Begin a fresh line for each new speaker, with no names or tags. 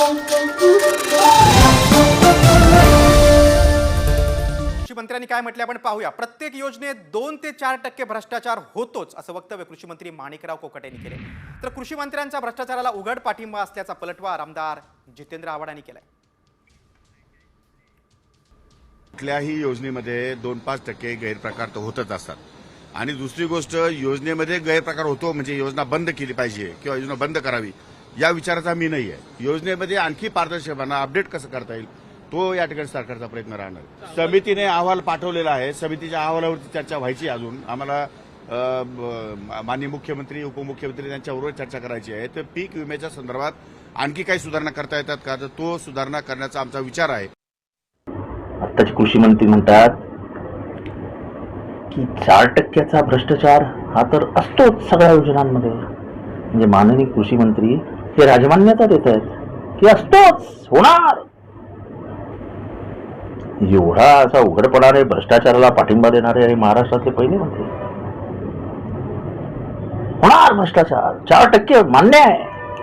कृषी मंत्र्यांनी काय म्हटले आपण पाहूया. प्रत्येक योजनेत दोन ते चार टक्के भ्रष्टाचार होतोच असं वक्तव्य कृषी मंत्री माणिकराव कोकट यांनी केले तर कृषी मंत्र्यांचा भ्रष्टाचाराला उघड पाठिंबा असल्याचा पलटवार आमदार जितेंद्र आव्हाड यांनी केलाय.
कुठल्याही योजनेमध्ये दोन पाच टक्के गैरप्रकार तर होतच असतात. आणि दुसरी गोष्ट योजनेमध्ये गैरप्रकार होतो म्हणजे योजना बंद केली पाहिजे किंवा योजना बंद करावी. या विचाराचा मी नाही आहे योजनेमध्ये आणखी पारदर्शकपणा अपडेट कसं करता येईल तो या ठिकाणी सरकारचा प्रयत्न राहणार. समितीने अहवाल पाठवलेला आहे. समितीच्या अहवालावरती चर्चा व्हायची अजून. आम्हाला माननीय मुख्यमंत्री उपमुख्यमंत्री यांच्याबरोबर चर्चा करायची आहे. तर पीक विम्याच्या संदर्भात आणखी काही सुधारणा करता येतात का? तर तो सुधारणा करण्याचा आमचा विचार आहे.
आत्ताचे कृषी मंत्री म्हणतात की चार टक्क्याचा भ्रष्टाचार हा तर असतोच सगळ्या योजनांमध्ये. म्हणजे माननीय कृषी मंत्री हे राजमान्यता देत आहेत की असतोच होणार. एवढा असा उघडपणाने भ्रष्टाचाराला पाठिंबा देणारे हे महाराष्ट्रातले पहिले मंत्री. होणार भ्रष्टाचार. चार टक्के मान्य आहे.